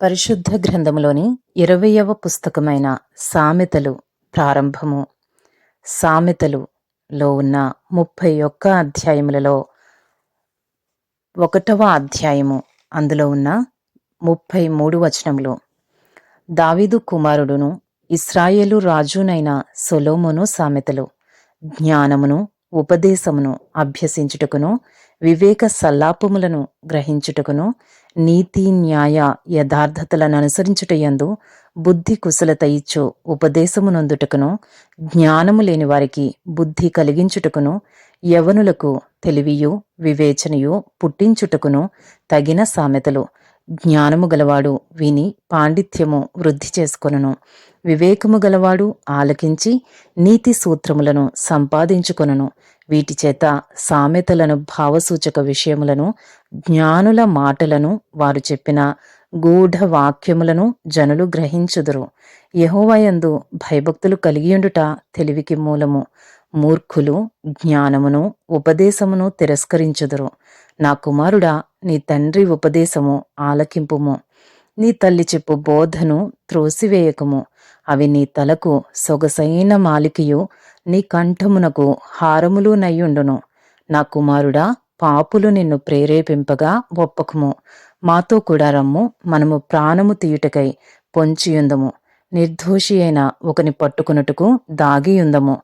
పరిశుద్ధ గ్రంథములోని ఇరవయవ పుస్తకమైన సామెతలు ప్రారంభము. సామెతలులో ఉన్న ముప్పై ఒక్క అధ్యాయములలో ఒకటవ అధ్యాయము అందులో ఉన్న ముప్పై మూడు వచనములు. దావీదు కుమారుడును ఇస్రాయేలు రాజునైన సొలోమును సామెతలు జ్ఞానమును ఉపదేశమును అభ్యసించుటకును వివేక సల్లాపములను గ్రహించుటకును నీతి న్యాయ యథార్థతలను అనుసరించుటయందు బుద్ధి కుశలత ఇచ్చు ఉపదేశమునందుటకును జ్ఞానము లేని వారికి బుద్ధి కలిగించుటకును యవనులకు తెలివియు వివేచనయు పుట్టించుటకును తగిన సామెతలు. జ్ఞానము గలవాడు విని పాండిత్యము వృద్ధి చేసుకొనును. వివేకము గలవాడు ఆలకించి నీతి సూత్రములను సంపాదించుకొనును. వీటి చేత సామెతలను భావసూచక విషయములను జ్ఞానుల మాటలను వారు చెప్పిన గూఢ వాక్యములను జనులు గ్రహించుదురు. యహోవయందు భయభక్తులు కలిగియుండుట తెలివికి మూలము. మూర్ఖులు జ్ఞానమును ఉపదేశమును తిరస్కరించుదురు. నా కుమారుడా నీ తండ్రి ఉపదేశము ఆలకింపుము. నీ తల్లి చెప్పు బోధను త్రోసివేయకము. అవి నీ తలకు సొగసైన మాలికయు నీ కంఠమునకు హారములు నయ్యుండును. నా కుమారుడా పాపులు నిన్ను ప్రేరేపింపగా ఒప్పకము. మాతో కూడా రమ్ము మనము ప్రాణము తీయుటకై పొంచియుందము. నిర్దోషి అయిన ఒకని పట్టుకున్నట్టుకు దాగియుందము.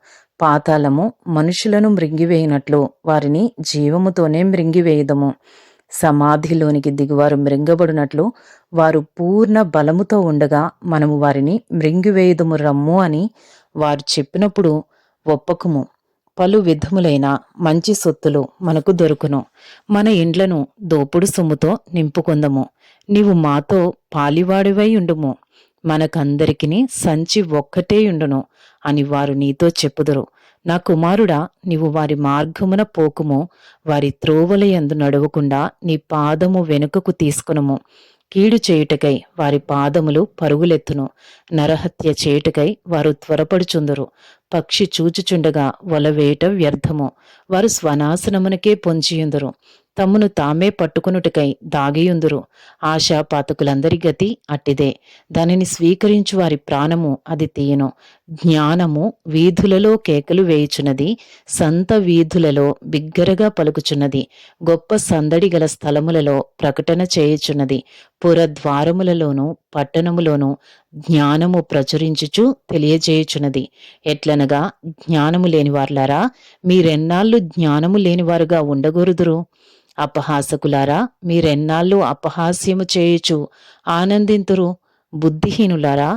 పాతాళము మనుషులను మృంగివేయినట్లు వారిని జీవముతోనే మృంగివేయుదము. సమాధిలోనికి దిగువారు మృంగబడినట్లు వారు పూర్ణ బలముతో ఉండగా మనము వారిని మృంగివేయుదుము రమ్ము అని వారు చెప్పినప్పుడు ఒప్పకుము. పలు విధములైన మంచి సొత్తులు మనకు దొరుకును. మన ఇండ్లను దోపుడు సొమ్ముతో నింపుకొందము. నీవు మాతో పాలివాడివై ఉండుము. మనకందరికిని సంచి ఒక్కటే ఉండును అని వారు నీతో చెప్పుదురు. నా కుమారుడా నీవు వారి మార్గమున పోకుము వారి త్రోవల యందు నడవకుండా నీ పాదము వెనుకకు తీసుకునుము. కీడు చేయుటకై వారి పాదములు పరుగులెత్తును. నరహత్య చేయుటకై వారు త్వరపడుచుందురు. పక్షి చూచుచుండగా వలవేయట వ్యర్థము. వారు స్వనాశనమునకే పొంచియుందురు. తమ్మును తామే పట్టుకునుటకై దాగియుందురు. ఆశాపాతకులందరి గతి అట్టిదే. దానిని స్వీకరించు వారి ప్రాణము అది తీయను. జ్ఞానము వీధులలో కేకలు వేయుచున్నది. సంత వీధులలో బిగ్గరగా పలుకుచున్నది. గొప్ప సందడి గల స్థలములలో ప్రకటన చేయుచున్నది. పురద్వారములలోనూ పట్టణములోను జ్ఞానము ప్రచురించుచు తెలియజేయుచున్నది ఎట్లనగా జ్ఞానము లేనివార్లారా మీరెన్నాళ్ళు జ్ఞానము లేనివారుగా ఉండగూరుదురు? అపహాసకులారా మీరెన్నాళ్ళు అపహాస్యము చేయుచు ఆనందింతురు? బుద్ధిహీనులారా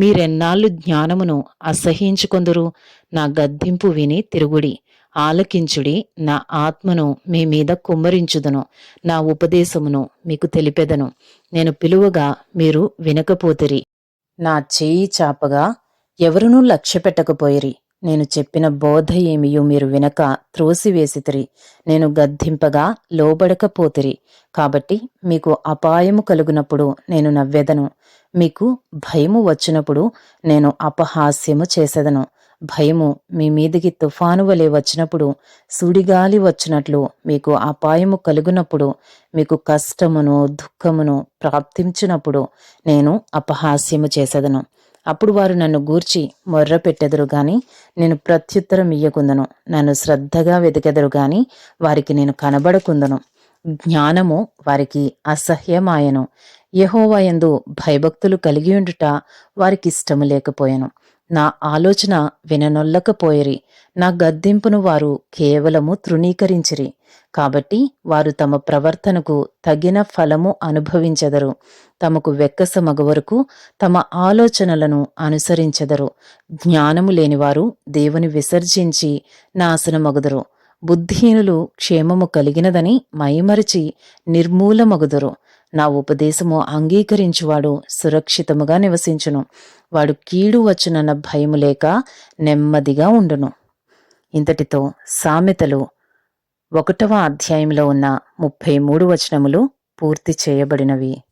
మీరెన్నాళ్ళు జ్ఞానమును అసహించుకొందురు? నా గద్దింపు విని తిరుగుడి. ఆలకించుడి. నా ఆత్మను మీ మీద కుమ్మరించుదను. నా ఉపదేశమును మీకు తెలిపెదను. నేను పిలువగా మీరు వినకపోతిరి. నా చేయి చాపగా ఎవరునూ లక్ష్య పెట్టకపోయిరి నేను చెప్పిన బోధ ఏమియు మీరు వినక త్రోసివేసితిరి. నేను గద్దింపగా లోబడకపోతిరి. కాబట్టి మీకు అపాయము కలుగునప్పుడు నేను నవ్వెదను. మీకు భయము వచ్చినప్పుడు నేను అపహాస్యము చేసేదను. భయము మీ మీదికి తుఫాను వలె వచ్చినప్పుడు సుడిగాలి వచ్చినట్లు మీకు అపాయము కలుగునప్పుడు మీకు కష్టమును దుఃఖమును ప్రాప్తించినప్పుడు నేను అపహాస్యము చేసేదను. అప్పుడు వారు నన్ను గూర్చి మొర్ర పెట్టెదరు గాని నేను ప్రత్యుత్తరం ఇయ్యకుందను. నన్ను శ్రద్ధగా వెతికెదరు గాని వారికి నేను కనబడకుందను. జ్ఞానము వారికి అసహ్యమాయను. యహోవాయందు భయభక్తులు కలిగి ఉండుట వారికి ఇష్టము లేకపోయాను. నా ఆలోచన విననొల్లకపోయిరి. నా గద్దింపును వారు కేవలము తృణీకరించిరి. కాబట్టి వారు తమ ప్రవర్తనకు తగిన ఫలము అనుభవించెదరు. తమకు వెక్కసమగ వరకు తమ ఆలోచనలను అనుసరించెదరు. జ్ఞానము లేనివారు దేవుని విసర్జించి నాశనమగుదరు. బుద్ధిహీనులు క్షేమము కలిగినదని మైమరిచి నిర్మూలమగుదురు. నా ఉపదేశము అంగీకరించువాడు సురక్షితముగా నివసించును. వాడు కీడు వచ్చునన్న భయము లేక నెమ్మదిగా ఉండును. ఇంతటితో సామెతలు ఒకటవ అధ్యాయంలో ఉన్న ముప్పై మూడు వచనములు పూర్తి చేయబడినవి.